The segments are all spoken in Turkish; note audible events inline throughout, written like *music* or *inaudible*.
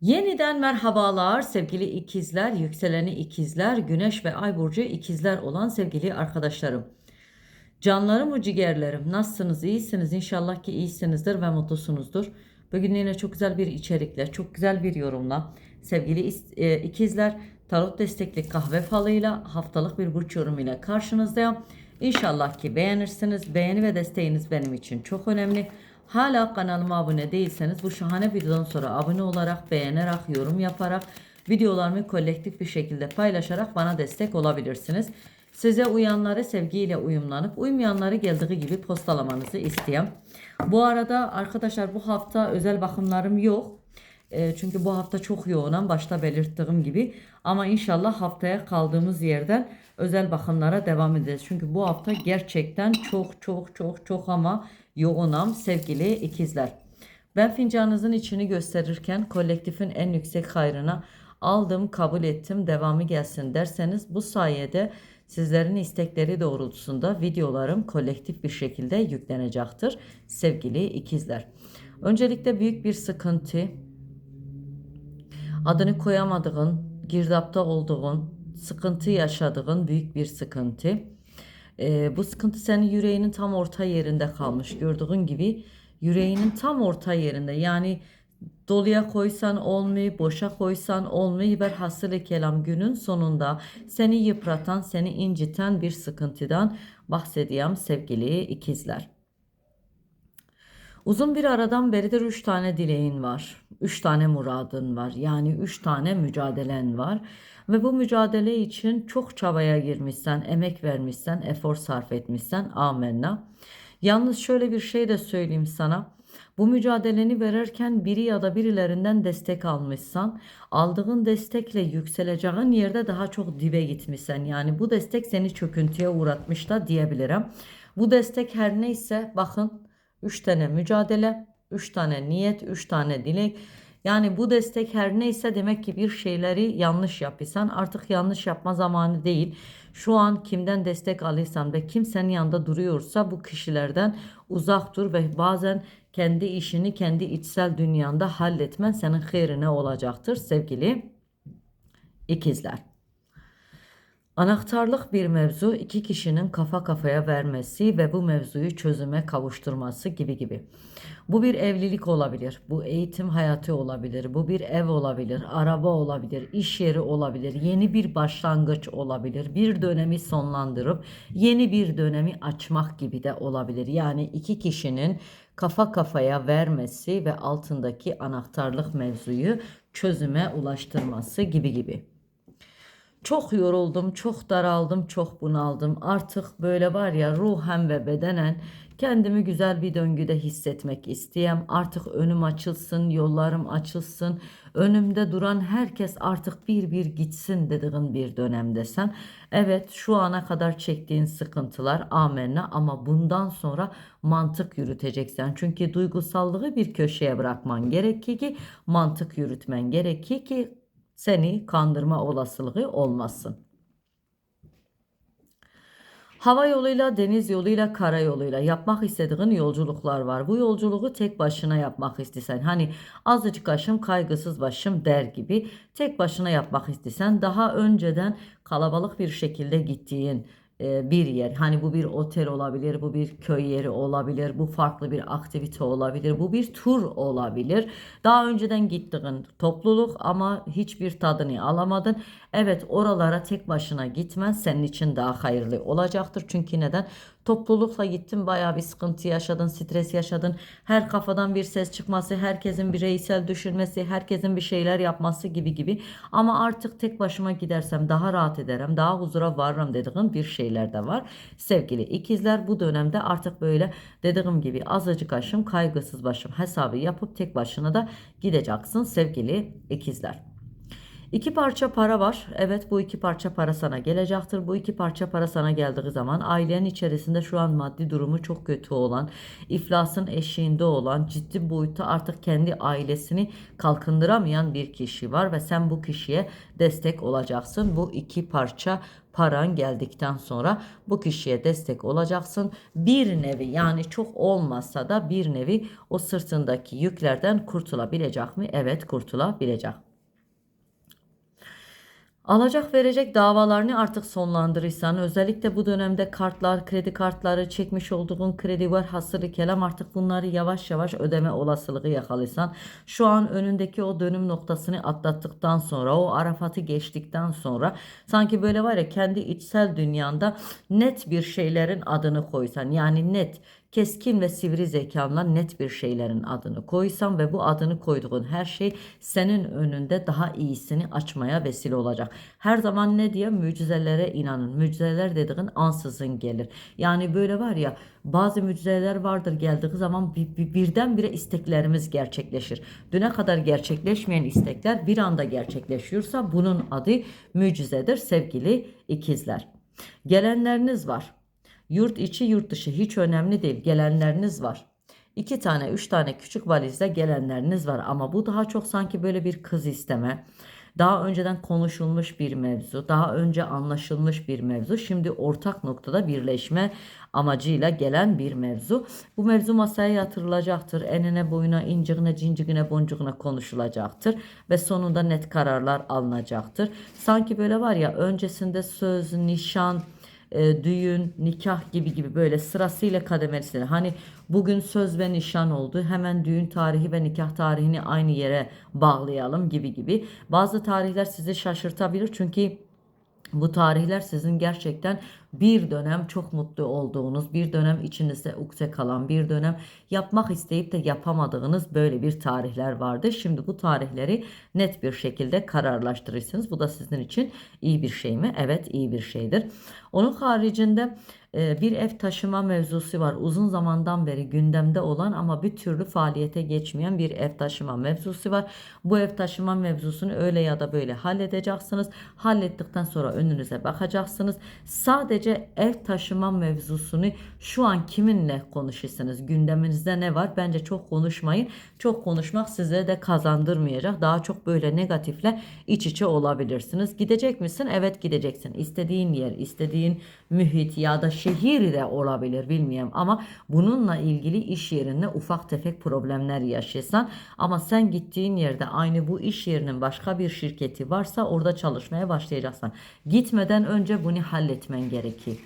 Yeniden merhabalar sevgili ikizler, yükseleni ikizler, güneş ve ay burcu ikizler olan sevgili arkadaşlarım. Canlarım o ciğerlerim nasılsınız iyisiniz inşallah ki iyisinizdir ve mutlusunuzdur. Bugün yine çok güzel bir içerikle çok güzel bir yorumla sevgili e, ikizler tarot destekli kahve falıyla haftalık bir burç yorumuyla karşınızdayım. İnşallah ki beğenirsiniz. Beğeni ve desteğiniz benim için çok önemli. Hala kanalıma abone değilseniz bu şahane videodan sonra abone olarak, beğenerek, yorum yaparak, videolarımı kolektif bir şekilde paylaşarak bana destek olabilirsiniz. Size uyanları sevgiyle uyumlanıp uymayanları geldiği gibi postalamanızı isteyeyim. Bu arada arkadaşlar bu hafta özel bakımlarım yok. E, çünkü bu hafta çok yoğunum başta belirttiğim gibi. Ama inşallah haftaya kaldığımız yerden özel bakımlara devam edeceğiz. Çünkü bu hafta gerçekten çok çok çok çok ama yoğunum sevgili ikizler. Ben fincanınızın içini gösterirken kolektifin en yüksek hayrına aldım, kabul ettim, devamı gelsin derseniz bu sayede sizlerin istekleri doğrultusunda videolarım kolektif bir şekilde yüklenecektir sevgili ikizler. Öncelikle büyük bir sıkıntı, adını koyamadığın, girdapta olduğun, sıkıntı yaşadığın büyük bir sıkıntı. Ee, bu sıkıntı senin yüreğinin tam orta yerinde kalmış. Gördüğün gibi yüreğinin tam orta yerinde. Yani doluya koysan olmuyor, boşa koysan olmuyor. Berhasılı kelam günün sonunda seni yıpratan, seni inciten bir sıkıntıdan bahsedeyim sevgili ikizler. Uzun bir aradan beridir üç tane dileğin var. Üç tane muradın var. Yani üç tane mücadelen var. Ve bu mücadele için çok çabaya girmişsen, emek vermişsen, efor sarf etmişsen amenna. Yalnız şöyle bir şey de söyleyeyim sana. Bu mücadeleni verirken biri ya da birilerinden destek almışsan, aldığın destekle yükseleceğin yerde daha çok dibe gitmişsen. Yani bu destek seni çöküntüye uğratmış da diyebilirim. Bu destek her neyse bakın 3 tane mücadele, 3 tane niyet, 3 tane dilek. Yani bu destek her neyse demek ki bir şeyleri yanlış yapıyorsan artık yanlış yapma zamanı değil. Şu an kimden destek alırsan ve kim senin yanında duruyorsa bu kişilerden uzak dur ve bazen kendi işini kendi içsel dünyanda halletmen senin hayrine olacaktır sevgili ikizler. Anahtarlık bir mevzu iki kişinin kafa kafaya vermesi ve bu mevzuyu çözüme kavuşturması gibi gibi. Bu bir evlilik olabilir, bu eğitim hayatı olabilir, bu bir ev olabilir, araba olabilir, iş yeri olabilir, yeni bir başlangıç olabilir, bir dönemi sonlandırıp yeni bir dönemi açmak gibi de olabilir. Yani iki kişinin kafa kafaya vermesi ve altındaki anahtarlık mevzuyu çözüme ulaştırması gibi gibi. Çok yoruldum, çok daraldım, çok bunaldım. Artık böyle var ya ruhen ve bedenen kendimi güzel bir döngüde hissetmek isteyem. Artık önüm açılsın, yollarım açılsın. Önümde duran herkes artık bir bir gitsin dediğin bir dönemdesen. Evet şu ana kadar çektiğin sıkıntılar amenna ama bundan sonra mantık yürüteceksin. Çünkü duygusallığı bir köşeye bırakman gerekir ki mantık yürütmen gerekir ki seni kandırma olasılığı olmasın. Hava yoluyla, deniz yoluyla, kara yoluyla yapmak istediğin yolculuklar var. Bu yolculuğu tek başına yapmak istesen. Hani azıcık başım kaygısız başım der gibi tek başına yapmak istesen daha önceden kalabalık bir şekilde gittiğin bir yer. Hani bu bir otel olabilir, bu bir köy yeri olabilir, bu farklı bir aktivite olabilir, bu bir tur olabilir. Daha önceden gittiğin topluluk ama hiçbir tadını alamadın. Evet oralara tek başına gitmen senin için daha hayırlı olacaktır. Çünkü neden? Toplulukla gittin bayağı bir sıkıntı yaşadın, stres yaşadın. Her kafadan bir ses çıkması, herkesin bireysel düşünmesi, herkesin bir şeyler yapması gibi gibi. Ama artık tek başıma gidersem daha rahat ederim, daha huzura varırım dediğin bir şeyler de var. Sevgili ikizler bu dönemde artık böyle dediğim gibi azıcık aşım kaygısız başım hesabı yapıp tek başına da gideceksin sevgili ikizler. İki parça para var. Evet bu iki parça para sana gelecektir. Bu iki parça para sana geldiği zaman ailenin içerisinde şu an maddi durumu çok kötü olan, iflasın eşiğinde olan, ciddi boyutta artık kendi ailesini kalkındıramayan bir kişi var ve sen bu kişiye destek olacaksın. Bu iki parça paran geldikten sonra bu kişiye destek olacaksın. Bir nevi yani çok olmasa da bir nevi o sırtındaki yüklerden kurtulabilecek mi? Evet kurtulabilecek. Alacak verecek davalarını artık sonlandırırsan özellikle bu dönemde kartlar, kredi kartları çekmiş olduğun kredi var hasırı kelam artık bunları yavaş yavaş ödeme olasılığı yakalıysan şu an önündeki o dönüm noktasını atlattıktan sonra o arafatı geçtikten sonra sanki böyle var ya kendi içsel dünyanda net bir şeylerin adını koysan yani net keskin ve sivri zekanla net bir şeylerin adını koysan ve bu adını koyduğun her şey senin önünde daha iyisini açmaya vesile olacak. Her zaman ne diye mucizelere inanın. Mucizeler dediğin ansızın gelir. Yani böyle var ya bazı mucizeler vardır geldiği zaman bir, bir, birdenbire isteklerimiz gerçekleşir. Düne kadar gerçekleşmeyen istekler bir anda gerçekleşiyorsa bunun adı mucizedir sevgili ikizler. Gelenleriniz var. Yurt içi yurt dışı hiç önemli değil. Gelenleriniz var. İki tane, üç tane küçük valizle gelenleriniz var ama bu daha çok sanki böyle bir kız isteme. Daha önceden konuşulmuş bir mevzu, daha önce anlaşılmış bir mevzu. Şimdi ortak noktada birleşme amacıyla gelen bir mevzu. Bu mevzu masaya yatırılacaktır. Enine boyuna, inciğine, cinciğine, boncuğuna konuşulacaktır. Ve sonunda net kararlar alınacaktır. Sanki böyle var ya öncesinde söz, nişan, e, düğün, nikah gibi gibi böyle sırasıyla kademeli Hani bugün söz ve nişan oldu. Hemen düğün tarihi ve nikah tarihini aynı yere bağlayalım gibi gibi. Bazı tarihler sizi şaşırtabilir çünkü bu tarihler sizin gerçekten bir dönem çok mutlu olduğunuz, bir dönem içinizde ukse kalan, bir dönem yapmak isteyip de yapamadığınız böyle bir tarihler vardı. Şimdi bu tarihleri net bir şekilde kararlaştırırsınız. Bu da sizin için iyi bir şey mi? Evet iyi bir şeydir. Onun haricinde e, bir ev taşıma mevzusu var. Uzun zamandan beri gündemde olan ama bir türlü faaliyete geçmeyen bir ev taşıma mevzusu var. Bu ev taşıma mevzusunu öyle ya da böyle halledeceksiniz. Hallettikten sonra önünüze bakacaksınız. Sadece ev taşıma mevzusunu şu an kiminle konuşursunuz? Gündeminizde ne var? Bence çok konuşmayın. Çok konuşmak size de kazandırmayacak. Daha çok böyle negatifle iç içe olabilirsiniz. Gidecek misin? Evet gideceksin. İstediğin yer, istediğin mühit ya da şehir de olabilir bilmiyorum ama bununla ilgili iş yerinde ufak tefek problemler yaşasan ama sen gittiğin yerde aynı bu iş yerinin başka bir şirketi varsa orada çalışmaya başlayacaksın. Gitmeden önce bunu halletmen gerekir.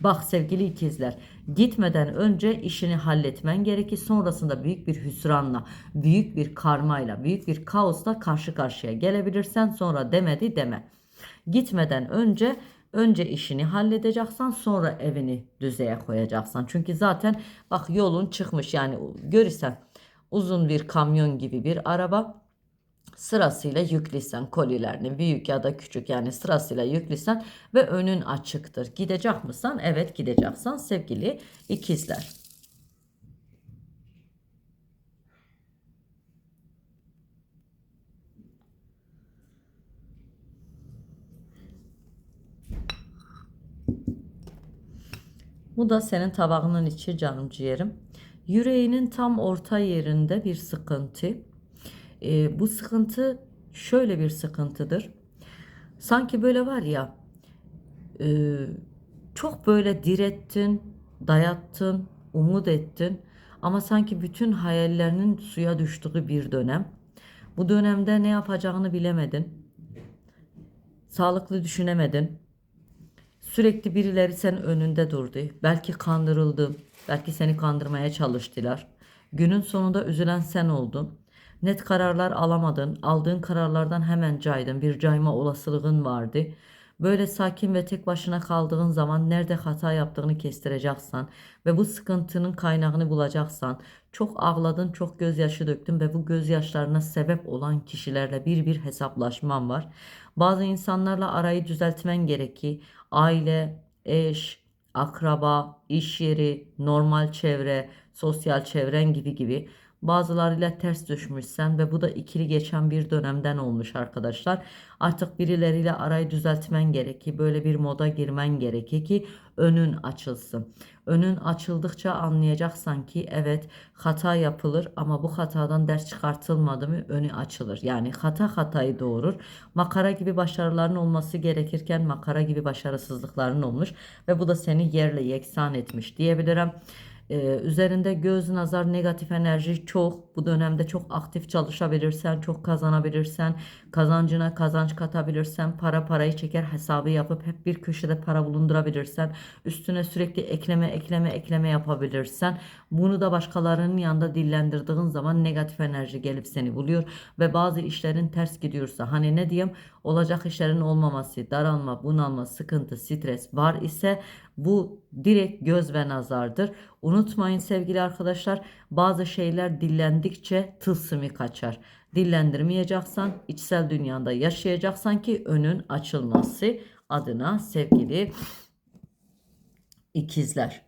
Bak sevgili ikizler gitmeden önce işini halletmen gerekir. Sonrasında büyük bir hüsranla, büyük bir karmayla, büyük bir kaosla karşı karşıya gelebilirsen sonra demedi deme. Gitmeden önce Önce işini halledeceksen sonra evini düzeye koyacaksan. Çünkü zaten bak yolun çıkmış yani görürsen uzun bir kamyon gibi bir araba sırasıyla yüklisen kolilerini büyük ya da küçük yani sırasıyla yüklisen ve önün açıktır. Gidecek misin? Evet gideceksen sevgili ikizler. Bu da senin tabağının içi canım ciğerim. Yüreğinin tam orta yerinde bir sıkıntı. Ee, bu sıkıntı şöyle bir sıkıntıdır. Sanki böyle var ya e, çok böyle direttin, dayattın, umut ettin ama sanki bütün hayallerinin suya düştüğü bir dönem. Bu dönemde ne yapacağını bilemedin. Sağlıklı düşünemedin. Sürekli birileri senin önünde durdu. Belki kandırıldın. Belki seni kandırmaya çalıştılar. Günün sonunda üzülen sen oldun. Net kararlar alamadın. Aldığın kararlardan hemen caydın. Bir cayma olasılığın vardı. Böyle sakin ve tek başına kaldığın zaman nerede hata yaptığını kestireceksen ve bu sıkıntının kaynağını bulacaksan çok ağladın, çok gözyaşı döktün ve bu gözyaşlarına sebep olan kişilerle bir bir hesaplaşman var. Bazı insanlarla arayı düzeltmen gerekir. Aile, eş, akraba, iş yeri, normal çevre, sosyal çevren gibi gibi Bazılarıyla ters düşmüşsen ve bu da ikili geçen bir dönemden olmuş arkadaşlar. Artık birileriyle arayı düzeltmen gerekir. Böyle bir moda girmen gerekir ki önün açılsın. Önün açıldıkça anlayacaksan ki evet hata yapılır ama bu hatadan ders çıkartılmadı mı önü açılır. Yani hata hatayı doğurur. Makara gibi başarıların olması gerekirken makara gibi başarısızlıkların olmuş ve bu da seni yerle yeksan etmiş diyebilirim. Ee, üzerinde göz nazar negatif enerji çok. Bu dönemde çok aktif çalışabilirsen, çok kazanabilirsen, kazancına kazanç katabilirsen, para parayı çeker hesabı yapıp hep bir köşede para bulundurabilirsen, üstüne sürekli ekleme ekleme ekleme yapabilirsen, bunu da başkalarının yanında dillendirdiğin zaman negatif enerji gelip seni buluyor ve bazı işlerin ters gidiyorsa hani ne diyeyim olacak işlerin olmaması, daralma, bunalma, sıkıntı, stres var ise bu direkt göz ve nazardır. Unutmayın sevgili arkadaşlar bazı şeyler dillendikçe tılsımı kaçar. Dillendirmeyeceksen içsel dünyanda yaşayacaksan ki önün açılması adına sevgili ikizler.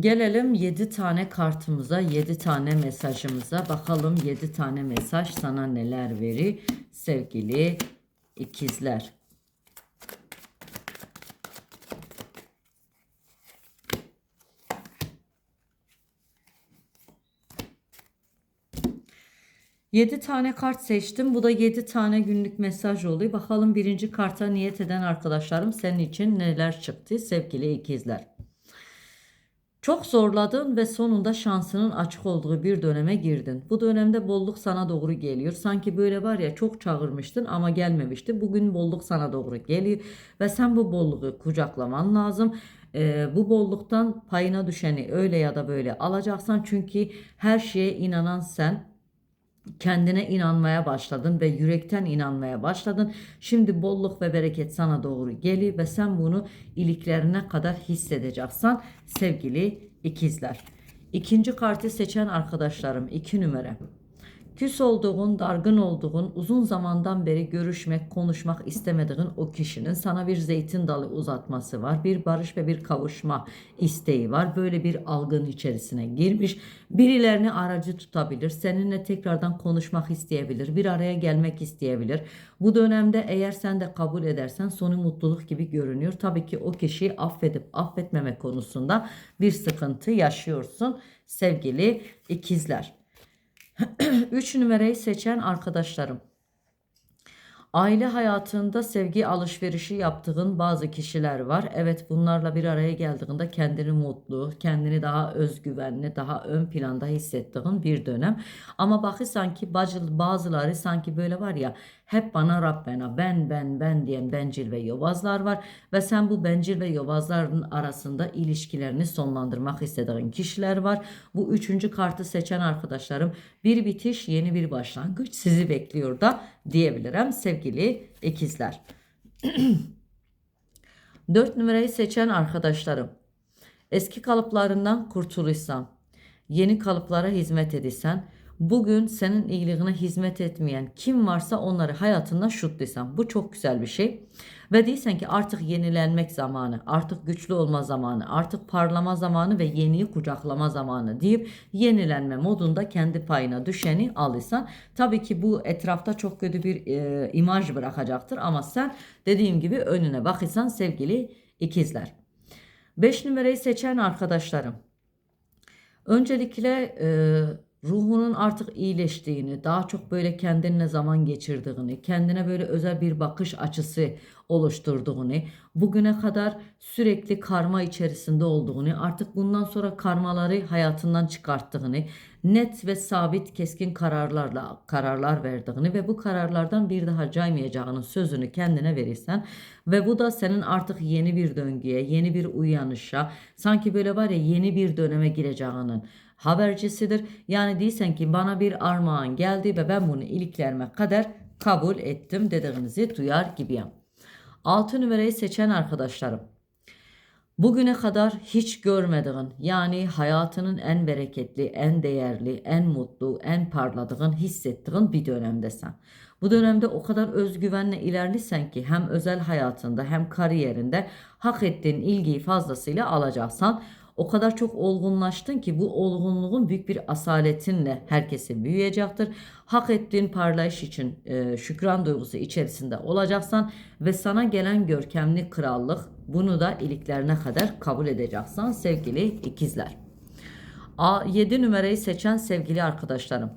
Gelelim 7 tane kartımıza, 7 tane mesajımıza. Bakalım 7 tane mesaj sana neler verir sevgili ikizler. Yedi tane kart seçtim. Bu da yedi tane günlük mesaj oluyor. Bakalım birinci karta niyet eden arkadaşlarım senin için neler çıktı sevgili ikizler. Çok zorladın ve sonunda şansının açık olduğu bir döneme girdin. Bu dönemde bolluk sana doğru geliyor. Sanki böyle var ya çok çağırmıştın ama gelmemişti. Bugün bolluk sana doğru geliyor ve sen bu bolluğu kucaklaman lazım. Ee, bu bolluktan payına düşeni öyle ya da böyle alacaksan çünkü her şeye inanan sen kendine inanmaya başladın ve yürekten inanmaya başladın. Şimdi bolluk ve bereket sana doğru geliyor ve sen bunu iliklerine kadar hissedeceksin sevgili ikizler. İkinci kartı seçen arkadaşlarım iki numara. Küs olduğun, dargın olduğun, uzun zamandan beri görüşmek, konuşmak istemediğin o kişinin sana bir zeytin dalı uzatması var. Bir barış ve bir kavuşma isteği var. Böyle bir algın içerisine girmiş. Birilerini aracı tutabilir. Seninle tekrardan konuşmak isteyebilir. Bir araya gelmek isteyebilir. Bu dönemde eğer sen de kabul edersen sonu mutluluk gibi görünüyor. Tabii ki o kişiyi affedip affetmeme konusunda bir sıkıntı yaşıyorsun sevgili ikizler. *clears throat* 3 numarayı seçen arkadaşlarım. Aile hayatında sevgi alışverişi yaptığın bazı kişiler var. Evet bunlarla bir araya geldiğinde kendini mutlu, kendini daha özgüvenli, daha ön planda hissettiğin bir dönem. Ama bakı sanki bazıları sanki böyle var ya hep bana Rabbena ben ben ben diyen bencil ve yobazlar var. Ve sen bu bencil ve yobazların arasında ilişkilerini sonlandırmak istediğin kişiler var. Bu üçüncü kartı seçen arkadaşlarım bir bitiş yeni bir başlangıç sizi bekliyor da diyebilirim sevgili ikizler. *clears throat* Dört numarayı seçen arkadaşlarım eski kalıplarından kurtulursan, yeni kalıplara hizmet edilsen, bugün senin iyiliğine hizmet etmeyen kim varsa onları hayatından şutlaysan. Bu çok güzel bir şey. Ve değilsen ki artık yenilenmek zamanı, artık güçlü olma zamanı, artık parlama zamanı ve yeniyi kucaklama zamanı deyip yenilenme modunda kendi payına düşeni alırsan. Tabii ki bu etrafta çok kötü bir e, imaj bırakacaktır ama sen dediğim gibi önüne bakırsan sevgili ikizler. 5 numarayı seçen arkadaşlarım. Öncelikle e, ruhunun artık iyileştiğini, daha çok böyle kendine zaman geçirdiğini, kendine böyle özel bir bakış açısı oluşturduğunu, bugüne kadar sürekli karma içerisinde olduğunu, artık bundan sonra karmaları hayatından çıkarttığını, net ve sabit keskin kararlarla kararlar verdiğini ve bu kararlardan bir daha caymayacağının sözünü kendine verirsen ve bu da senin artık yeni bir döngüye, yeni bir uyanışa, sanki böyle var ya yeni bir döneme gireceğinin habercisidir. Yani değilsen ki bana bir armağan geldi ve ben bunu iliklerime kadar kabul ettim dediğinizi duyar gibiyim. 6 numarayı seçen arkadaşlarım. Bugüne kadar hiç görmediğin yani hayatının en bereketli, en değerli, en mutlu, en parladığın hissettiğin bir dönemdesin. Bu dönemde o kadar özgüvenle ilerlisen ki hem özel hayatında hem kariyerinde hak ettiğin ilgiyi fazlasıyla alacaksan O kadar çok olgunlaştın ki bu olgunluğun büyük bir asaletinle herkesi büyüyecektir. Hak ettiğin parlayış için e, şükran duygusu içerisinde olacaksan ve sana gelen görkemli krallık bunu da iliklerine kadar kabul edeceksin sevgili ikizler. A7 numarayı seçen sevgili arkadaşlarım.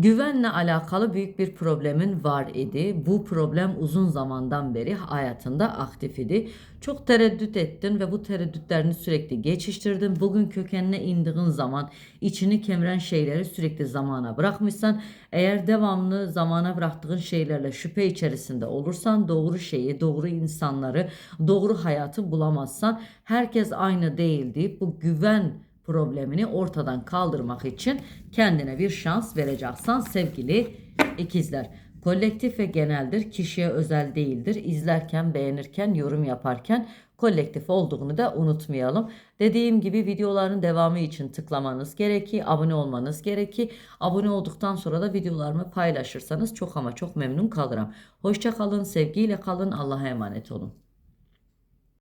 Güvenle alakalı büyük bir problemin var idi. Bu problem uzun zamandan beri hayatında aktif idi. Çok tereddüt ettin ve bu tereddütlerini sürekli geçiştirdin. Bugün kökenine indiğin zaman içini kemiren şeyleri sürekli zamana bırakmışsan, eğer devamlı zamana bıraktığın şeylerle şüphe içerisinde olursan doğru şeyi, doğru insanları, doğru hayatı bulamazsan herkes aynı değil deyip bu güven problemini ortadan kaldırmak için kendine bir şans vereceksen sevgili ikizler. Kolektif ve geneldir, kişiye özel değildir. İzlerken, beğenirken, yorum yaparken kolektif olduğunu da unutmayalım. Dediğim gibi videoların devamı için tıklamanız gerekir, abone olmanız gerekir. Abone olduktan sonra da videolarımı paylaşırsanız çok ama çok memnun kalırım. Hoşça kalın, sevgiyle kalın, Allah'a emanet olun.